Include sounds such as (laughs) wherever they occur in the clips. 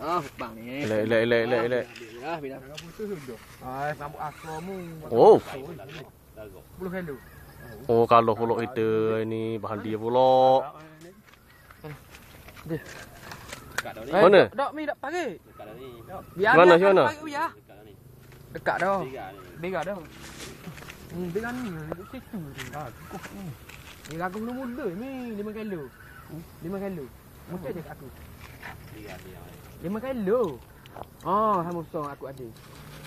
Ah, bang ni. Elek, elek, elek, elek, elek. Ya, bila. Ah, rambut asromu. Oh. 10 kilo. Oh, kalau pulak kita ini bahan dia pulak. Eh, Mana? Dok mi dak pagi. Dekat dah ni. Biar Mana, biar mana? pagi, Ya. Dekat dah. Dekat dah. Bega dah. Hmm, bega ni situ tu. Ha, cukup ni. Ni lagu mula-mula ni 5 kilo. 5 kilo. Mesti dia kat aku. 5 kilo. Oh, sama song aku ada.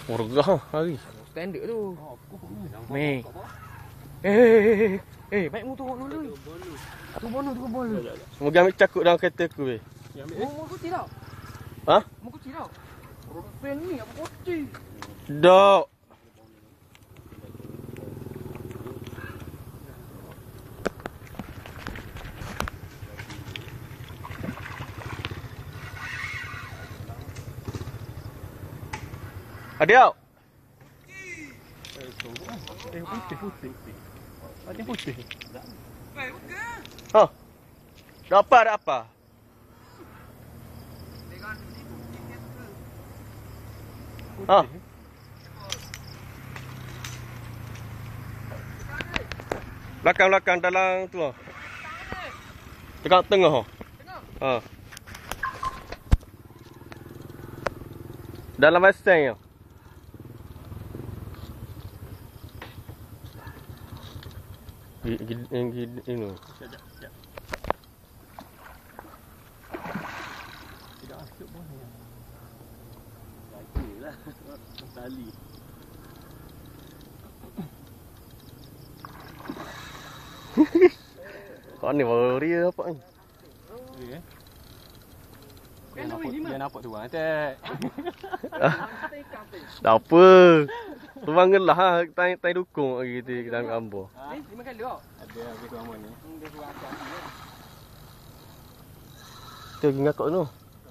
Oh, regah hari. Standard tu. Meh. kau- kau- Eh, eh, eh, eh, baik mu turun dulu. Tu bono tu bono. Mau ambil cakut dalam kereta aku weh. Oh, mu kuci tau. Ha? Mu kuci tau. Pen ni apa kuci? Dok. Adik. Eh, putih putih. Ada putih. Ha. Dapat ada apa? Ha. Belakang belakang dalam tu. Dekat tengah ah. Ha. Dalam mesin ya. Ini ini. Lagi lah. Tali. Kau ni baru dia apa ni? Kan oi lima. Dia nampak tu kan. Tak. Tak apa. Tuang gelah ha, tai tai dukung lagi kita kita ambil ambo. Ni 5 kilo. Ada habis tu aman ni. Hmm, dia apa? Tu pergi ngakak tu.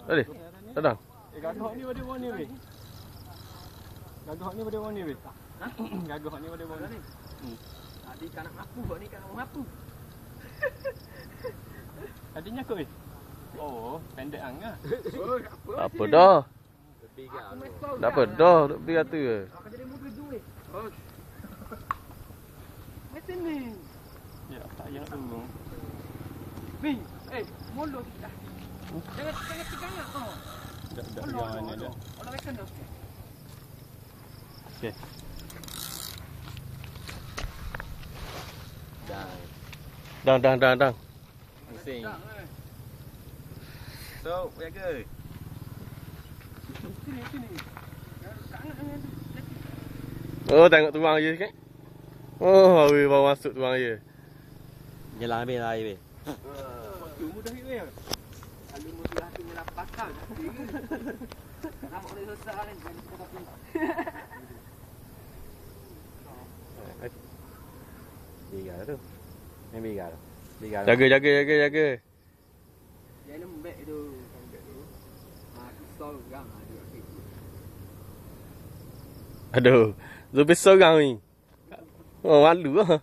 Tadi. Tadang. Eh, gagah ni pada warna weh. Gagah ni pada warna weh. Ha? (clears throat) Gagah ni pada warna. Tadi kan nak ngapu, buat ni kan nak ngapu. Adanya kot weh. Oh, pendek ang ah. Tak apa dah. Aku. Tak apa dah. Duk pergi kata ke. Akan jadi muda tu weh. Mesin ni. Ya, tak payah tunggu. Bing, eh, mulut dah. Jangan jangan tegang ah. Oh. Dah dah pegang ni dah. Orang makan dah okey. Okey. Dah. Dang dang dang dang. Pusing. So, jaga. Sini sini. Sangat ni. Oh tengok tuang je sikit. Oh, awi bawa masuk tuang je. Nyelang habis lah air weh. Tu mudah weh. Kalau mudah tu. Nama orang susah kan. Bigar tu. Ni bigar. Bigar. Jaga jaga jaga jaga. Dia lembek tu. Lembek tu. Ah, kisau gang ada kat Aduh. Lebih seorang ni. Oh malu ah.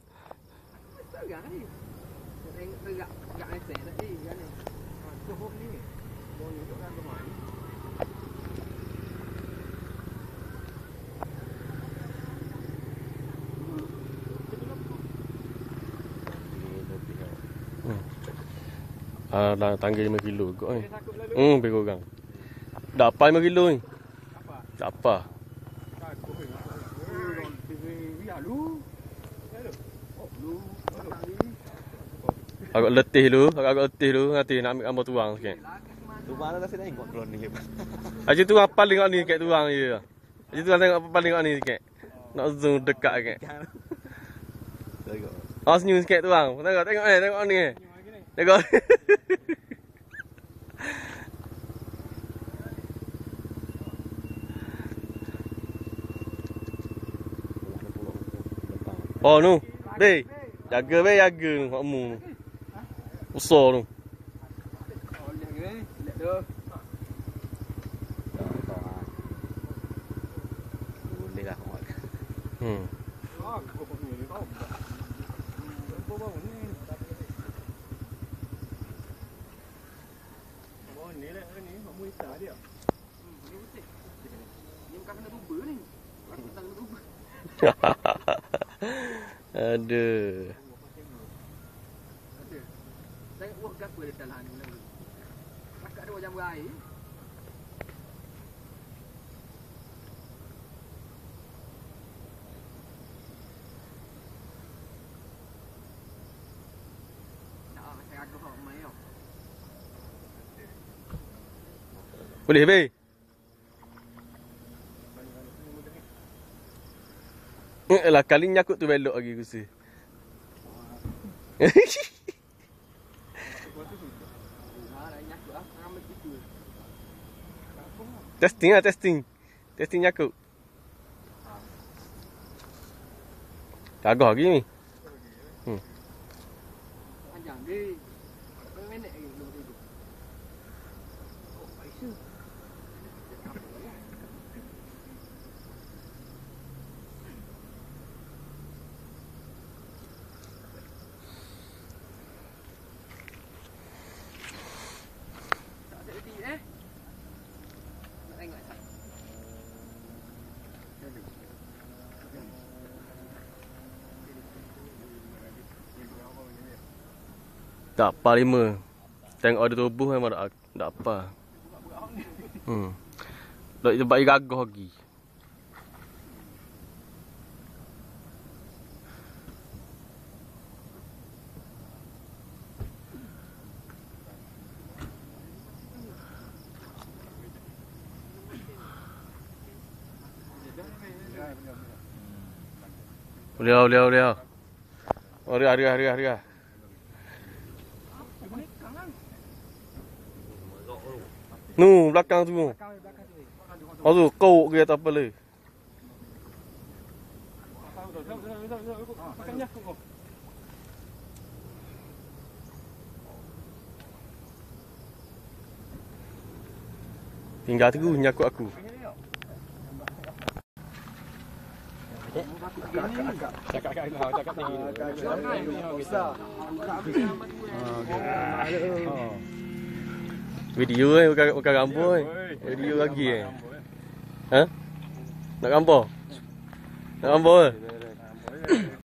Kisau gang ni. Tengok tegak tegak mesin tadi kan ni. Ha, tu hok ni. Mau duduk kan rumah ni. Ah, dah tangga 5 kilo kot ni. Hmm, lebih kurang. Dah apa 5 kilo ni? Apa? Tak apa. Ya. Ya. Agak letih dulu, agak, agak letih dulu. Nanti nak ambil gambar tuang sikit. Tu mana dah saya tengok drone ni. Haji tuang paling kat ni sikit tuang je. Haji tuang tengok paling kat ni sikit. Nak zoom dekat sikit. Tengok. Oh senyum sikit tuang. Tengok tengok ni, tengok ni. Nu. Jaga be jaga nu kamu. Besar tu. Oh lihat ke? Lihat tu. Boleh lah. Hmm. Oh, kau ni. Oh. Kau bawa ni. Oh ni lah ni. Kamu isa dia. Ni bukan kena tuba ni. Bukan kena tuba. (laughs) Aduh. Saya gapo dia dalam ni. Kakak jam. Boleh be. Eh lah kali nyakut tu belok lagi. Ambil itu. testing lah testing. Testing nyakut. Gagah lagi ni. Panjang minit lagi belum tidur? Oh. Tak apa lima. Tengok ada tubuh memang tak, tak apa. Hmm. Tak sebab gagah lagi. Boleh, boleh. Oh, ria, ria, ria, ria. Nu, belakang tu. Belakang belakang tu. Oh tu, kau ke atas apa le? Kau. Tinggal tu nyakut aku. Cakap kat kau, cakap tinggi. Besar. Video eh bukan bukan gambar eh. Video lagi eh. Ha? Nak gambar? Nak gambar eh?